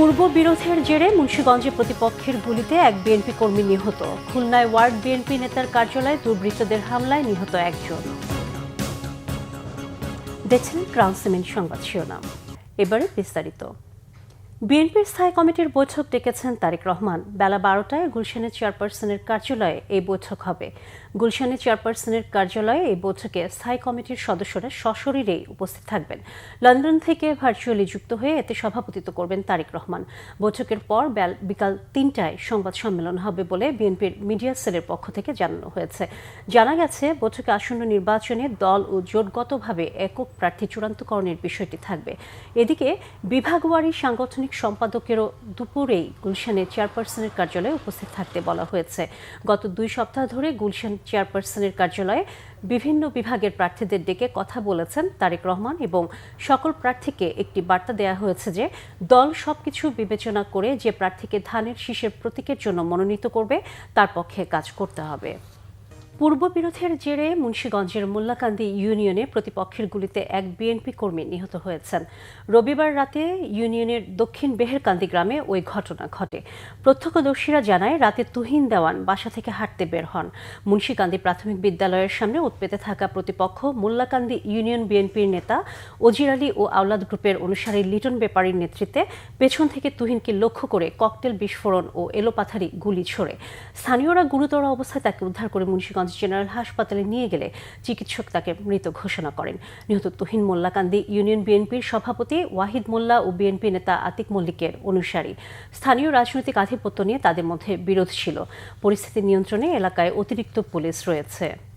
পূর্ব বিরোধের জেরে মুন্সিগঞ্জে প্রতিপক্ষের গুলিতে এক বিএনপি কর্মী নিহত। খুলনায় ওয়ার্ড বিএনপি নেতার কার্যালয়ে দুর্বৃত্তদের হামলায় নিহত একজন। সংবাদ শিরোনাম। এবারে বিস্তারিত। বিএনপির স্থায়ী কমিটির বৈঠক ডেকেছেন তারেক রহমান। বেলা বারোটায় গুলশানের চেয়ারপারসনের কার্যালয়ে এই বৈঠক হবে। গুলশানের চেয়ারপারসনের কার্যালয়ে এই বৈঠকে স্থায়ী কমিটির সদস্যরা সশরীরেই উপস্থিত থাকবেন। লন্ডন থেকে ভার্চুয়ালি যুক্ত হয়ে এতে সভাপতিত্ব করবেন তারেক রহমান। বৈঠকের পর বিকাল তিনটায় সংবাদ সম্মেলন হবে বলে বিএনপির মিডিয়া সেলের পক্ষ থেকে জানানো হয়েছে। জানা গেছে, বৈঠকে আসন্ন নির্বাচনে দল ও জোটগতভাবে একক প্রার্থী চূড়ান্তকরণের বিষয়টি থাকবে। এদিকে, বিভাগওয়ারি সাংগঠনিক সম্পাদকেরও দুপুরেই গুলশানের চেয়ারপারসনের কার্যালয়ে উপস্থিত থাকতে বলা হয়েছে। গত দুই সপ্তাহ ধরে গুলশান চেয়ারপারসনের কার্যালয়ে বিভিন্ন বিভাগের প্রার্থীদের ডেকে কথা বলেছেন তারেক রহমান এবং সকল প্রার্থীকে একটি বার্তা দেয়া হয়েছে যে দল সবকিছু বিবেচনা করে যে প্রার্থীকে ধানের শীষের প্রতীকের জন্য মনোনীত করবে, তার পক্ষে কাজ করতে হবে। পূর্ব বিরোধের জেরে মুন্সীগঞ্জের মোল্লাকান্দি ইউনিয়নে প্রতিপক্ষের গুলিতে এক বিএনপি কর্মী নিহত হয়েছেন। রবিবার রাতে ইউনিয়নের দক্ষিণ বেহেরকান্দি গ্রামে ওই ঘটনা ঘটে। প্রত্যক্ষদর্শীরা জানায়, রাতে তুহিন দেওয়ান বাসা থেকে হাঁটতে বের হন। মুন্সীকান্দি প্রাথমিক বিদ্যালয়ের সামনে উৎপেতে থাকা প্রতিপক্ষ মোল্লাকান্দি ইউনিয়ন বিএনপির নেতা অজির আলী ও আওলাদ গ্রুপের অনুসারী লিটন ব্যাপারীর নেতৃত্বে পেছন থেকে তুহিনকে লক্ষ্য করে ককটেল বিস্ফোরণ ও এলোপাথারি গুলি ছোড়ে। স্থানীয়রা গুরুতর অবস্থায় তাকে উদ্ধার করে মুন্সীগঞ্জ জেনারেল হাসপাতালে নিয়ে গেলে চিকিৎসক তাকে মৃত ঘোষণা করেন। নিহত তুহিন মোল্লাকান্দি ইউনিয়ন বিএনপির সভাপতি ওয়াহিদ মোল্লা ও বিএনপি নেতা আতিক মল্লিকের অনুসারী। স্থানীয় রাজনৈতিক আধিপত্য নিয়ে তাদের মধ্যে বিরোধ ছিল। পরিস্থিতি নিয়ন্ত্রণে এলাকায় অতিরিক্ত পুলিশ রয়েছে।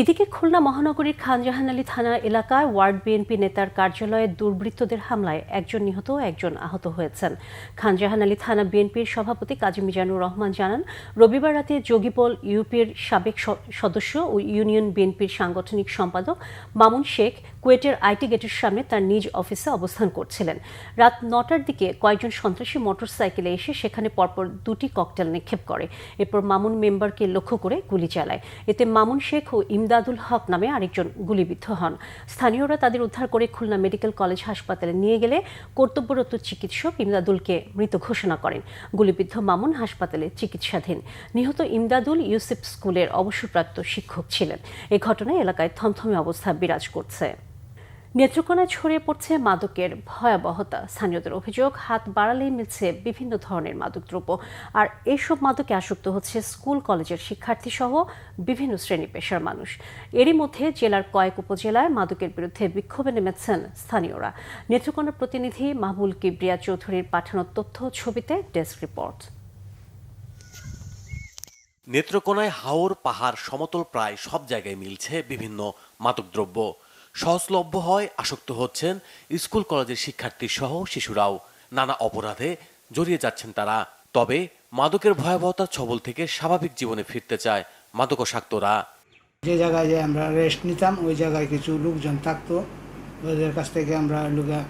এদিকে খুলনা মহানগরীর খানজাহান আলী থানা এলাকায় ওয়ার্ড বিএনপি নেতার কার্যালয়ে দুর্বৃত্তদের হামলায় একজন নিহত একজন আহত হয়েছেন। খানজাহান আলী থানা বিএনপির সভাপতি কাজী মিজানুর রহমান জানান, রবিবার রাতে যোগীপল ইউপির সাবেক সদস্য ও ইউনিয়ন বিএনপির সাংগঠনিক সম্পাদক মামুন শেখ কুয়েটের আইটি গেটের সামনে তার নিজ অফিসে অবস্থান করছিলেন। রাত নটার দিকে কয়েকজন সন্ত্রাসী মোটরসাইকেলে এসে সেখানে পরপর দুটি ককটেল নিক্ষেপ করে। এরপর মামুন মেম্বারকে লক্ষ্য করে গুলি চালায়। এতে মামুন শেখ ও ইমদাদুল হক নামে আরেকজন গুলিবিদ্ধ হন। স্থানীয়রা তাদের উদ্ধার করে খুলনা মেডিকেল কলেজ হাসপাতালে নিয়ে গেলে কর্তব্যরত চিকিৎসক ইমদাদুলকে মৃত ঘোষণা করেন। গুলিবিদ্ধ মামুন হাসপাতালে চিকিৎসাধীন। নিহত ইমদাদুল ইউসুফ স্কুলের অবসরপ্রাপ্ত শিক্ষক ছিলেন। এ ঘটনায় এলাকায় থমথমে অবস্থা বিরাজ করছে। নেত্রকোনায় ছড়িয়ে পড়ছে মাদকের ভয়াবহতা। স্থানীয়দের অভিযোগ, হাত বাড়ালেই মিলছে বিভিন্ন ধরনের মাদকদ্রব্য। আর এইসব মাদকে আসক্ত হচ্ছে স্কুল, কলেজের শিক্ষার্থী সহ বিভিন্ন শ্রেণি পেশার মানুষ। এরই মধ্যে জেলার কয়েক উপজেলায় মাদকের বিরুদ্ধে বিক্ষোভে নেমেছেন স্থানীয়রা। নেত্রকোনার প্রতিনিধি মাহবুল কিবরিয়া চৌধুরীর পাঠানো তথ্য ছবিতে ডেস্ক রিপোর্ট। নেত্রকোনায় হাওর পাহাড় সমতল প্রায় সব জায়গায় মিলছে বিভিন্ন মাদকদ্রব্য। সহজলভ্য হয় আসক্ত হচ্ছেন স্কুল কলেজের শিক্ষার্থী সহ শিশুরাও। নানা অপরাধে জড়িয়ে যাচ্ছেন তারা। তবে মাদকের ভয়াবহতার ছবল থেকে স্বাভাবিক জীবনে ফিরতে চায় মাদকাসক্তরা। যে জায়গায় যে আমরা রেস্ট নিতাম ওই জায়গায় কিছু লোকজন থাকতো। ওদের কাছ থেকে আমরা লুগা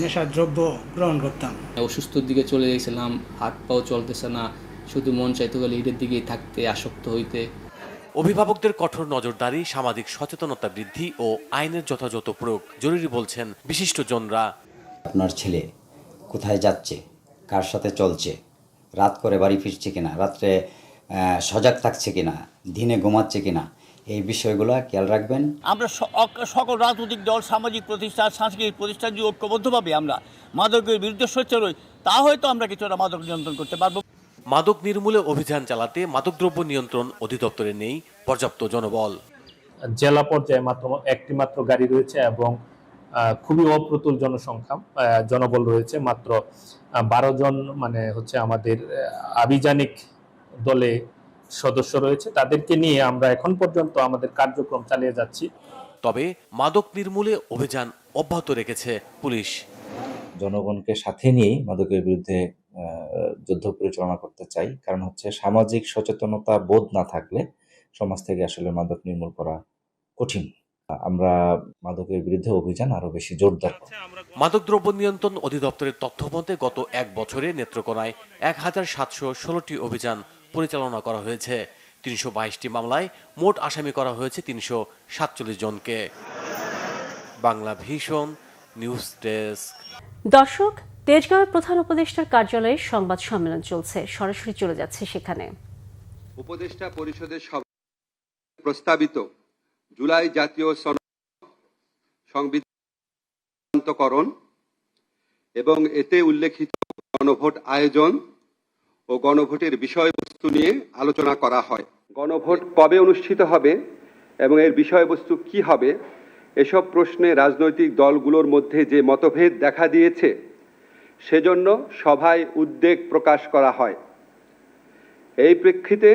নেশার দ্রব্য গ্রহণ করতাম। অসুস্থর দিকে চলে গেছিলাম হাত পাও চলতেছে না শুধু মন চাইতে গেলে ঈদের দিকেই থাকতে আসক্ত হইতে। অভিভাবকদের কঠোর নজরদারি সামাজিক সচেতনতা বৃদ্ধি ও আইনের যথাযথ প্রয়োগ জরুরি বলছেন বিশিষ্টজনরা। আপনার ছেলে কোথায় যাচ্ছে? কার সাথে চলছে? রাত করে বাড়ি ফিরছে কিনা? রাত্রে সজাগ থাকছে কিনা? দিনে ঘুমাচ্ছে কিনা? এই বিষয়গুলো খেয়াল রাখবেন। আমরা সকল রাজনৈতিক দল সামাজিক প্রতিষ্ঠান সাংস্কৃতিক প্রতিষ্ঠান যদি ঐক্যবদ্ধভাবে আমরা মাদকের বিরুদ্ধে সোচ্চার হই তা হয়তো আমরা কিছুটা মাদক নিয়ন্ত্রণ করতে পারব। মাদক নির্মূলে অভিযান চালাতে মাদকদ্রব্য নিয়ন্ত্রণ অধিদপ্তরে নেই পর্যাপ্ত জনবল। জেলা পর্যায়ে মাত্র একটি মাত্র গাড়ি রয়েছে এবং খুবই অপ্রতুল জনসংখ্যা জনবল রয়েছে মাত্র বারো জন মানে হচ্ছে আমাদের আভিযানিক দলে সদস্য রয়েছে। তাদেরকে নিয়ে আমরা এখন পর্যন্ত আমাদের কার্যক্রম চালিয়ে যাচ্ছি। তবে মাদক নির্মূলে অভিযান অব্যাহত রেখেছে পুলিশ। জনগণকে সাথে নিয়েই মাদকের বিরুদ্ধে যুদ্ধ পরিচালনা করতে চাই। কারণ হচ্ছে সামাজিক সচেতনতা বোধ না থাকলে সমাজ থেকে আসলে মাদক নির্মূল করা কঠিন। আমরা মাদকের বিরুদ্ধে অভিযান আরও বেশি জোরদার করব। মাদকদ্রব্য নিয়ন্ত্রণ অধিদপ্তরের তথ্য মতে গত এক বছরে নেত্রকোনায় এক হাজার সাতশো ষোলোটি অভিযান পরিচালনা করা হয়েছে। তিনশো বাইশটি মামলায় মোট আসামি করা হয়েছে তিনশো সাতচল্লিশ জনকে। বাংলা ভীষণ নিউজ ডেস্ক। দর্শক তেজগাঁওয়ের প্রধান উপদেষ্টার কার্যালয়ে সংবাদ সম্মেলন চলছে। সরাসরি চলে যাচ্ছে সেখানে। উপদেষ্টা পরিষদের প্রস্তাবিত জুলাই জাতীয় সংবিধানকরণ এবং এতে উল্লেখিত গণভোট আয়োজন ও গণভোটের বিষয়বস্তু নিয়ে আলোচনা করা হয়। গণভোট কবে অনুষ্ঠিত হবে এবং এর বিষয়বস্তু কি হবে, এসব প্রশ্নে রাজনৈতিক দলগুলোর মধ্যে যে মতভেদ দেখা দিয়েছে সেজন্য সভায় উদ্বেগ প্রকাশ করা হয়। এই প্রেক্ষিতে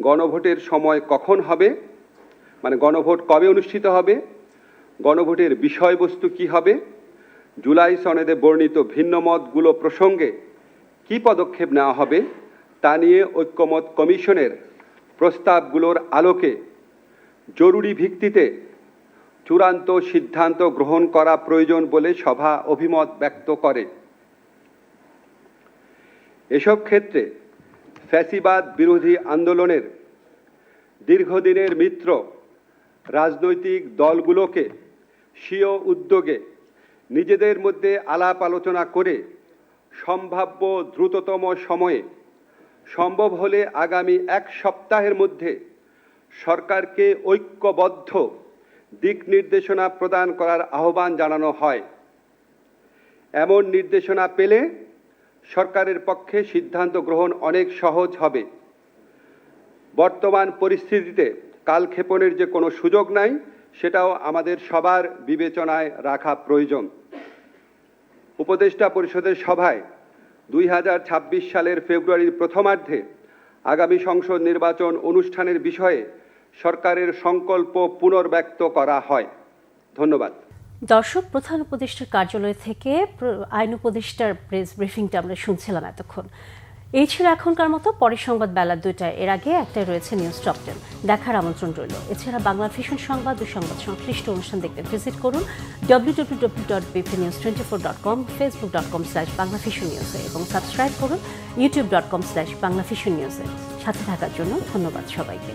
গণভোটের সময় কখন হবে? মানে গণভোট কবে অনুষ্ঠিত হবে? গণভোটের বিষয়বস্তু কি হবে? জুলাই সনেদে বর্ণিত ভিন্ন মতগুলো প্রসঙ্গে কি পদক্ষেপ নেওয়া হবে তা নিয়ে ঐক্যমত কমিশনের প্রস্তাবগুলোর আলোকে জরুরি ভিত্তিতে চূড়ান্ত সিদ্ধান্ত গ্রহণ করা প্রয়োজন বলে সভা অভিমত ব্যক্ত করে। এসব ক্ষেত্রে ফ্যাসিবাদ বিরোধী আন্দোলনের দীর্ঘদিনের মিত্র রাজনৈতিক দলগুলোকে স্বীয় উদ্যোগে নিজেদের মধ্যে আলাপ আলোচনা করে সম্ভাব্য দ্রুততম সময়ে সম্ভব হলে আগামী এক সপ্তাহের মধ্যে সরকারকে ঐক্যবদ্ধ দিক নির্দেশনা প্রদান করার আহ্বান জানানো হয়। এমন নির্দেশনা পেলে সরকারের পক্ষে সিদ্ধান্ত গ্রহণ অনেক সহজ হবে। বর্তমান পরিস্থিতিতে কালক্ষেপণের যে কোনো সুযোগ নাই, সেটাও আমাদের সবার বিবেচনায় রাখা প্রয়োজন। উপদেষ্টা পরিষদের সভায় দুই হাজার ছাব্বিশ সালের ফেব্রুয়ারির প্রথমার্ধে আগামী সংসদ নির্বাচন অনুষ্ঠানের বিষয়ে সরকারের সংকল্প পুনর্ব্যক্ত করা হয়। ধন্যবাদ। দর্শক, প্রধান উপদেষ্টার কার্যালয় থেকে আইন উপদেষ্টার প্রেস ব্রিফিংটা আমরা শুনছিলাম এতক্ষণ। এই ছিল এখনকার মতো, পরের সংবাদ বেলা দুইটায়। এর আগে একটাই রয়েছে নিউজ টপ টেন দেখার আমন্ত্রণ রইল। এছাড়া বাংলা ফিশন সংবাদ ও সংবাদ সংশ্লিষ্ট অনুষ্ঠান দেখতে ভিজিট করুন W W W dot BP news twenty four dot com Facebook dot com slash Bangla fission নিউজে এবং সাবস্ক্রাইব করুন YouTube dot com slash Bangla fission নিউজে সাথে থাকার জন্য ধন্যবাদ সবাইকে।